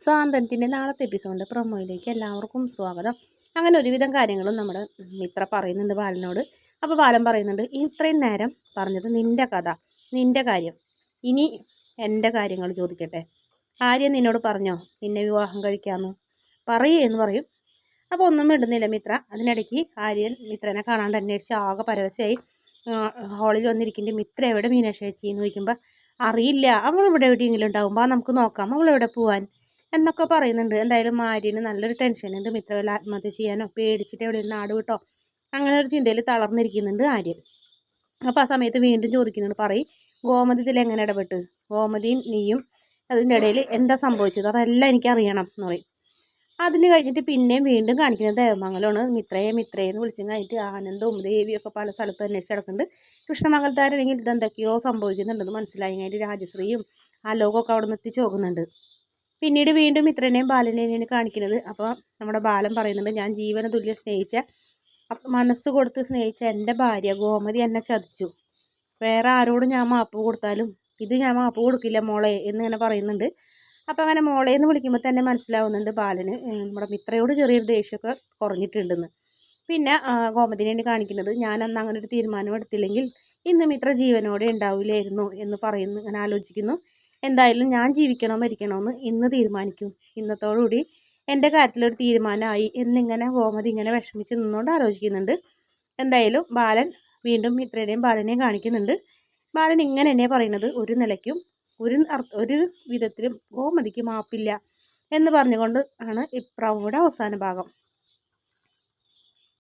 സാന്തനത്തിന്റെ നാളത്തെ എപ്പിസോഡിന്റെ പ്രൊമോയിലേക്ക് എല്ലാവർക്കും സ്വാഗതം. അങ്ങനെ ഒരുവിധം കാര്യങ്ങളും നമ്മുടെ മിത്ര പറയുന്നുണ്ട് ബാലനോട്. അപ്പോൾ ബാലൻ പറയുന്നുണ്ട് ഇത്രയും നേരം പറഞ്ഞത് നിന്റെ കഥ നിന്റെ കാര്യം. ഇനി എന്റെ കാര്യങ്ങൾ ചോദിക്കട്ടെ. ആര്യ നിന്നോട് പറഞ്ഞോ? നിന്നെ വിവാഹം കഴിക്കാമെന്ന് പറയേ എന്ന് പറയും. അപ്പോൾ ഒന്നും ഇടുന്നില്ല മിത്ര. അതിനിടയ്ക്ക് ആര്യൻ മിത്രനെ കാണാണ്ട് അന്വേഷിച്ച് ആകെ പരവശയായി ഹാളിൽ വന്നിരിക്കേണ്ട മിത്ര എവിടെ മീനാക്ഷി ചേച്ചി എന്ന് ചോദിക്കുമ്പോൾ അറിയില്ല. അവൾ ഇവിടെ എവിടെയെങ്കിലും ഉണ്ടാകുമ്പോൾ നമുക്ക് നോക്കാം. അവൾ എവിടെ പോവാൻ? എന്നൊക്കെ പറയുന്നുണ്ട്. എന്തായാലും മാര്യന് നല്ലൊരു ടെൻഷനുണ്ട് മിത്രവല്ല ആത്മഹത്യ ചെയ്യാനോ പേടിച്ചിട്ട് എവിടെ നാട് വിട്ടോ അങ്ങനെ ഒരു ചിന്തയിൽ തളർന്നിരിക്കുന്നുണ്ട് ആര്യൻ. അപ്പോൾ ആ സമയത്ത് വീണ്ടും ചോദിക്കുന്നുണ്ട്. പറയും ഗോമതി ഇതിൽ എങ്ങനെ ഇടപെട്ട്? ഗോമതിയും നീയും അതിന്റെ ഇടയിൽ എന്താ സംഭവിച്ചത്? അതെല്ലാം എനിക്കറിയണം എന്ന് പറയും. അതിന് കഴിഞ്ഞിട്ട് പിന്നെയും വീണ്ടും കാണിക്കുന്നത് ദേവമംഗലമാണ്. മിത്രയെ മിത്രയെ എന്ന് വിളിച്ചു കഴിഞ്ഞിട്ട് ആനന്ദവും ദേവിയൊക്കെ പല സ്ഥലത്തും അന്വേഷിച്ച് കിടക്കുന്നുണ്ട് കൃഷ്ണമംഗലത്താരാണെങ്കിൽ ഇതെന്തൊക്കെയോ സംഭവിക്കുന്നുണ്ടെന്ന് മനസ്സിലായി. കഴിഞ്ഞിട്ട് രാജശ്രീയും ആ ലോകമൊക്കെ അവിടെ നിന്ന് എത്തിച്ചു പോകുന്നുണ്ട് പിന്നീട് വീണ്ടും ഇത്രയും ബാലനെയാണ് കാണിക്കുന്നത്. അപ്പോൾ നമ്മുടെ ബാലൻ പറയുന്നുണ്ട് ഞാൻ ജീവന തുല്യം സ്നേഹിച്ച മനസ്സ് കൊടുത്ത് സ്നേഹിച്ച എന്റെ ഭാര്യ ഗോമതി എന്നെ ചതിച്ചു. വേറെ ആരോടും ഞാൻ മാപ്പ് കൊടുത്താലും ഇത് ഞാൻ മാപ്പ് കൊടുക്കില്ല മോളെ എന്നിങ്ങനെ പറയുന്നുണ്ട്. അപ്പോൾ അങ്ങനെ മോളെ എന്ന് വിളിക്കുമ്പോൾ തന്നെ മനസ്സിലാവുന്നുണ്ട് ബാലന് നമ്മുടെ മിത്രയോട് ചെറിയൊരു ദേഷ്യമൊക്കെ കുറഞ്ഞിട്ടുണ്ടെന്ന്. പിന്നെ ഗോമതിനെയാണ് കാണിക്കുന്നത് ഞാൻ അന്ന് അങ്ങനെ ഒരു തീരുമാനം എടുത്തില്ലെങ്കിൽ ഇന്ന് മിത്ര ജീവനോടെ ഉണ്ടാവില്ലായിരുന്നു എന്ന് പറയുന്നു അങ്ങനെ ആലോചിക്കുന്നു. എന്തായാലും ഞാൻ ജീവിക്കണോ മരിക്കണോ എന്ന് ഇന്ന് തീരുമാനിക്കും. ഇന്നത്തോടുകൂടി എന്റെ കാര്യത്തിലൊരു തീരുമാനമായി എന്നിങ്ങനെ ഗോമതി ഇങ്ങനെ വിഷമിച്ച് നിന്നുകൊണ്ട് ആലോചിക്കുന്നുണ്ട്. എന്തായാലും ബാലൻ വീണ്ടും മിത്രയുടെയും ബാലനെയും കാണിക്കുന്നുണ്ട്. ബാലൻ ഇങ്ങനെ തന്നെ പറയുന്നത് ഒരു നിലയ്ക്കും ഒരു ഒരു വിധത്തിലും ഗോമതിക്ക് മാപ്പില്ല എന്ന് പറഞ്ഞുകൊണ്ട് ആണ് ഇപ്രാവയുടെ അവസാന ഭാഗം.